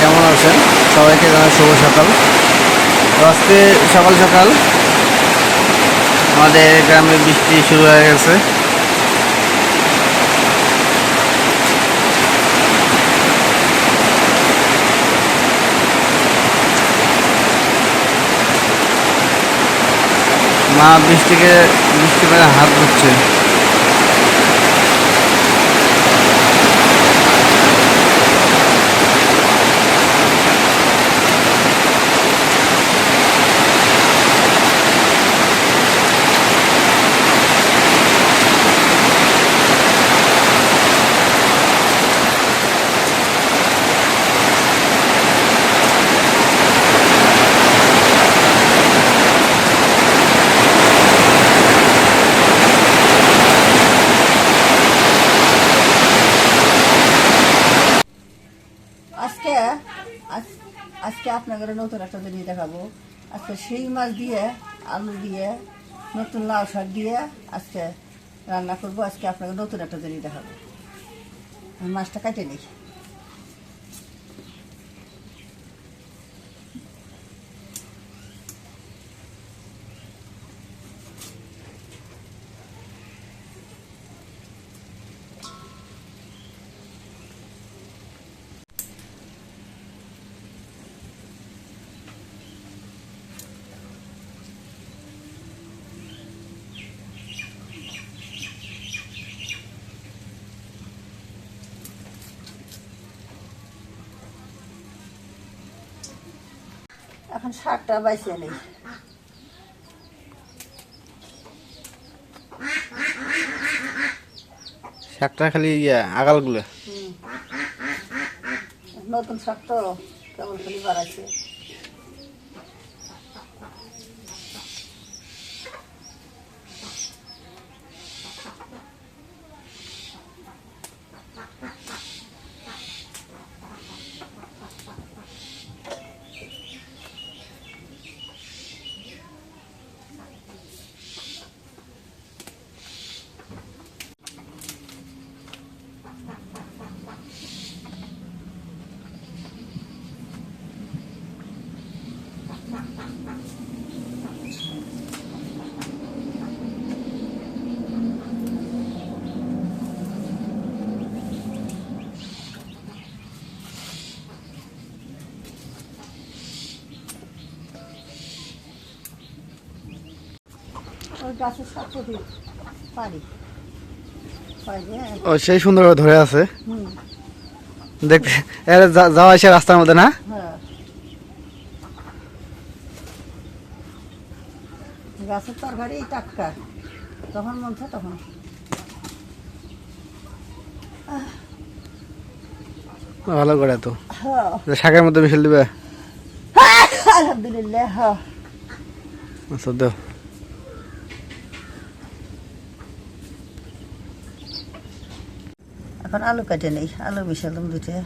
কেমন আছেন? সবাইকে জানাই শুভ সকাল। আজকে সকাল সকাল আমাদের গ্রামে বৃষ্টি শুরু হয়ে গেছে। মা বৃষ্টিকে বৃষ্টি পেলে হাত ধুচ্ছে। আপনাদের নতুন একটা জিনিস দেখাবো। আজকে সেই মাছ দিয়ে, আলু দিয়ে, নতুন লাউ শাক দিয়ে আজকে রান্না করব। আজকে আপনাকে নতুন একটা জিনিস দেখাবো। মাছটা কাটে নিই। এখন শাকটা বাইছে নেই। শাকটা খালি ইয়ে আগালগুলো। নতুন শাক তো কেমন খালি বাড়াচ্ছে গাছের পারি। হ্যাঁ। ও সেই সুন্দরভাবে ধরে আছে। দেখতে যাওয়া আসে রাস্তার মধ্যে না হ্যাঁ গাছের তরকারি টাটকা। যখন মন চায় তখন। ভালো করে তো। হ্যাঁ। শাকের মধ্যে মিশিয়ে দিবে? আলহামদুলিল্লাহ হ্যাঁ। আচ্ছা দাও এখন আলু কেটে নেই আলু মিশালাম দুটো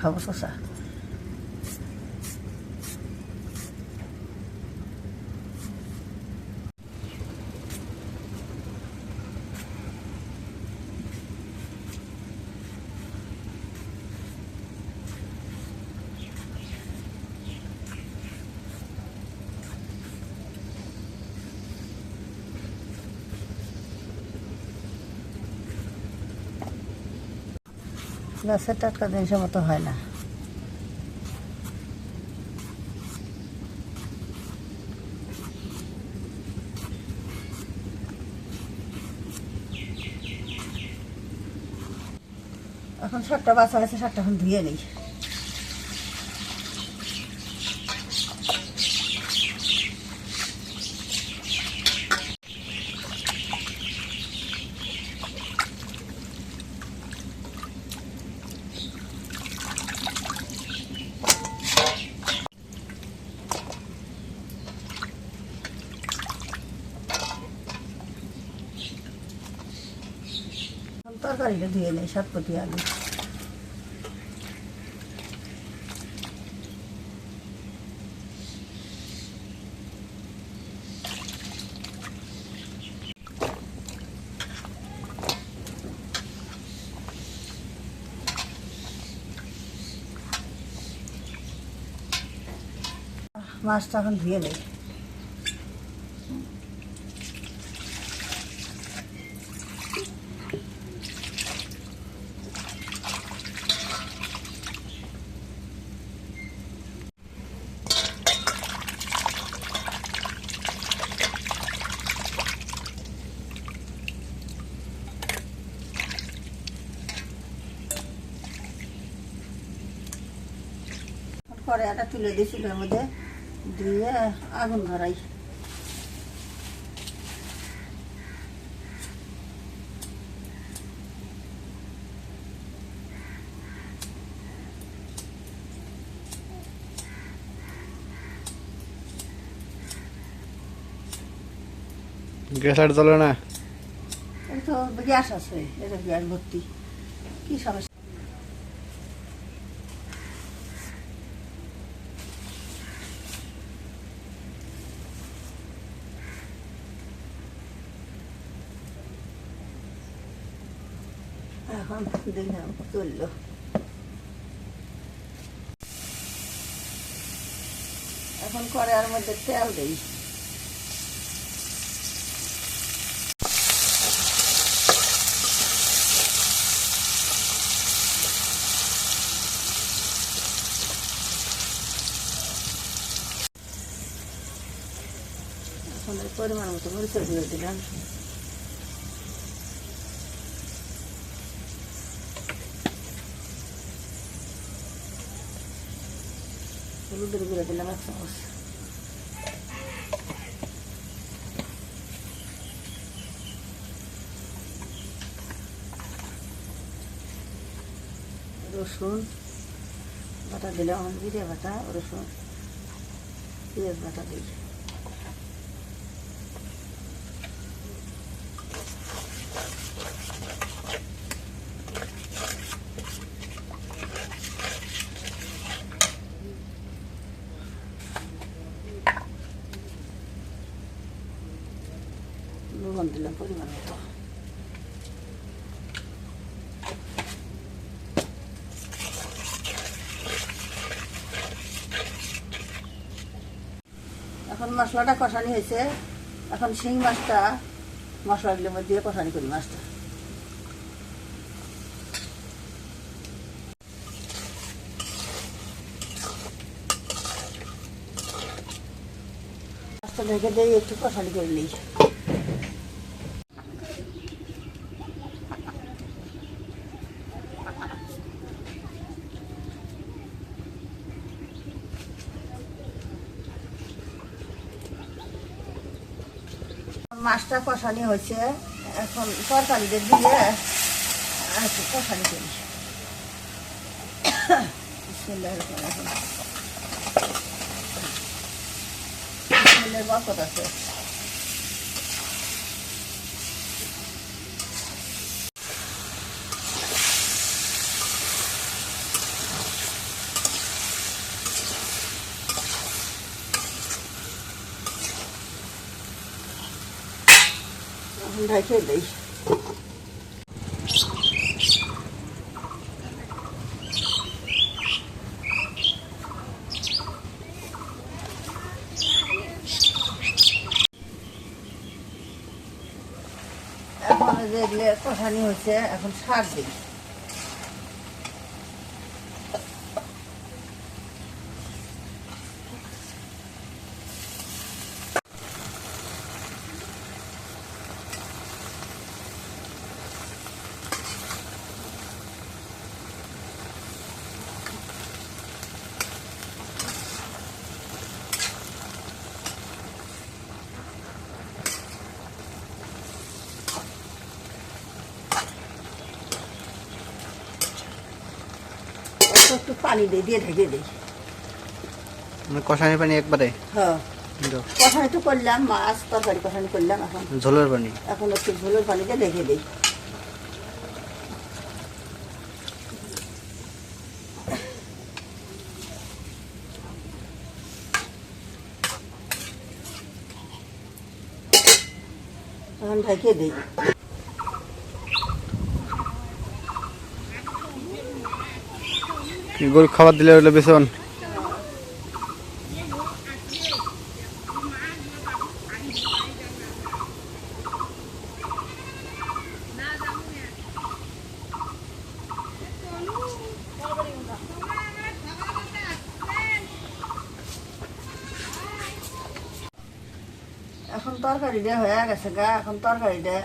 可不是啥 গাছের টাটকা জিনিসের মতো হয় না। এখন শাকটা বাঁচা আছে শাকটা এখন ধুয়ে নেই। তরকারিটা ধুয়ে নেই সাতপতি আলু। মাছটা এখন ধুয়ে নেই। কড়াইটা তুলে দিয়েছি এর মধ্যে দিয়ে আগুন ধরাই। গ্যাস আর জ্বলে না? তো গ্যাস আছে এটা গ্যাস ভর্তি। কি সমস্যা? এখন দেখলাম চলল এখন কড়াইয়ের মধ্যে তেল দিই এখন এই পরিমাণ মতো মরিচ দিয়ে দিলাম হলুদের গুঁড়ো দিলাম এক চামচ রসুন বাটা দিলাম জিরে বাটা রসুন পেঁয়াজ বাটা দিই দিলাম পরিমাণ মতো এখন মশলাটা কষানি হয়েছে। এখন শিং মাছটা মশলাগুলোর মধ্যে কষানি করি মাছটা। মাছটা ঢেকে দিয়ে একটু কষানি করে নিই। মাছটা কষানি হয়েছে। এখন তরকারিতে দিয়ে আর কষানি করি। বরকত আছে ঢাকে দিই। এখন যেগুলো কষানি হচ্ছে এখন সার দিই পানি দিয়ে দিয়ে ঢেকে দিই কষানি পানি একবারে? হ্যাঁ। কষানি তো করলাম মাছ তরকারি কষানি করলাম এখন। ঝোলের পানি? এখন একটু ঝোলের পানি ঢেকে দিই। ঢেকে দিই। গরু খাবার দিলে ওটা বেশন এখন তরকারি দেওয়া হয়ে গেছে গা, এখন তরকারি দে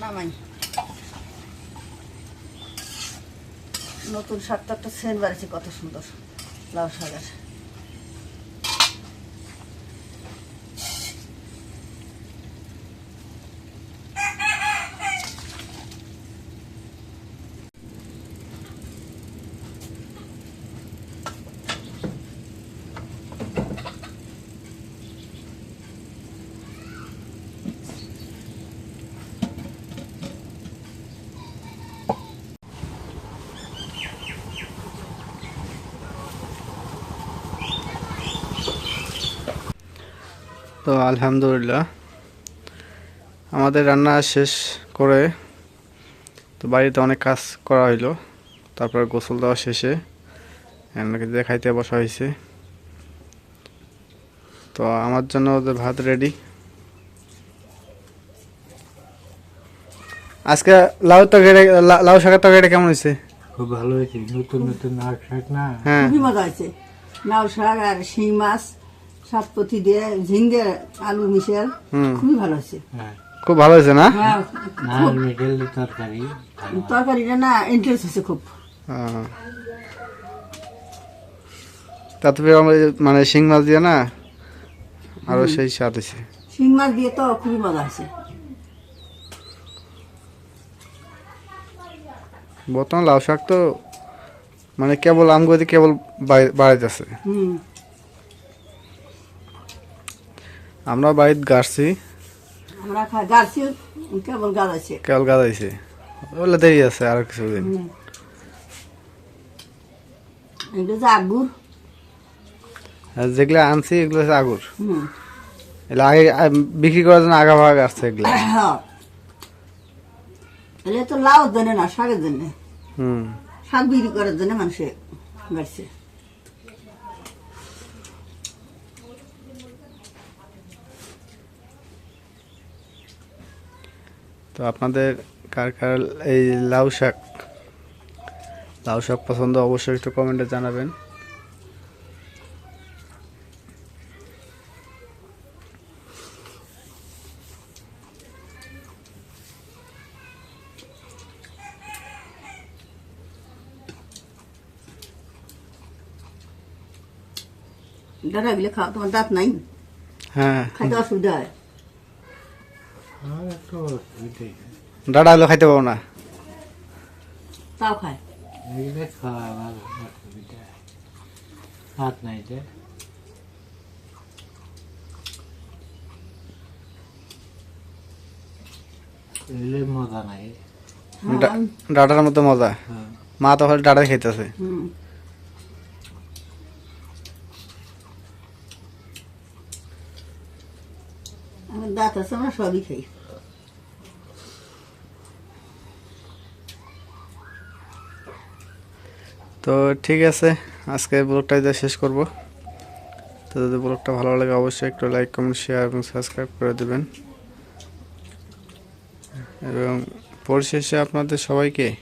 নামাই। নতুন শাকটা একটা সেন বাড়িছে কত সুন্দর। লাউ শাকের তো আলহামদুলিল্লাহ। আমাদের রান্না শেষ করে তো বাড়িতে অনেক কাজ করা হইল। তারপর গোসল দেওয়া শেষে রান্নাকে দেখাইতে বসা হয়েছে তো আমার জন্য ওদের ভাত রেডি আজকে লাউ তরকারি লা- লাউ শাকের তরকারিটা কেমন হয়েছে খুব ভালো হয়েছে নতুন নতুন শাক না? হ্যাঁ। খুবই মজা হয়েছে লাউ শাক আর শিং মাছ। সাতপতি দিয়ে ঝিঙ্গে আলু মিশেল খুবই ভালো হয়েছে। হ্যাঁ। খুব ভালো হয়েছে না? হ্যাঁ তরকারি তরকারিটা না ইন্টারেস্ট হয়েছে খুব। হ্যাঁ। তারপরে আমরা মানে শিং মাছ দিয়ে না আরও সেই স্বাদ হয়েছে শিং মাছ দিয়ে তো খুবই মজা হয়েছে বর্তমান লাউ শাক তো মানে কেবল আমগতি কেবল বাড়ি- বাড়াইতেছে। হুম। আমরা বাড়িতে গাছছি আমরা খাই গাছি কেবল গাছ আছে কেবল গাছাইছে ওগুলো দেরি আছে আরও কিছুদিন। আগুর। যেগুলো আনছি এগুলো হচ্ছে আগুর। হুম। এগুলো আগে বিক্রি করার জন্য আগা ভাগ আসছে এগুলো। হ্যাঁ এলে তো লাউ জন্য না শাকের জন্য। হুম। শাক বিক্রি করার জন্য মানুষে গাড়ছে। তো আপনাদের কার কার এই লাউ শাক লাউ শাক পছন্দ অবশ্যই একটু কমেন্টে জানাবেন। ডাটা গুলো খাওয়া তোমার দাঁত নাই? হ্যাঁ। খাইতে অসুবিধা হয়। ডাটা হলো খাইতে পাবো না। তাও খায়। হাত নাই যে। মজা নাই। ডাটার মতো মজা। হ্যাঁ। মা তো খালি ডাটা খাইতেছে। হুম। আমার দাঁত আছে আমরা সবই খাই। তো ঠিক আছে, আজকে ব্লগটা যা শেষ করব। তো যদি ব্লগটা ভালো লাগে, অবশ্যই একটু লাইক কমেন্ট শেয়ার এবং সাবস্ক্রাইব করে দেবেন। এবং পরিশেষে আপনাদের সবাইকে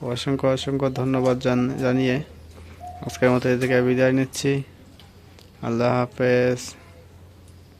অসংখ্য অসংখ্য ধন্যবাদ জান- জানিয়ে আজকের মতো এদিকে বিদায় নিচ্ছি। আল্লাহ হাফেজ।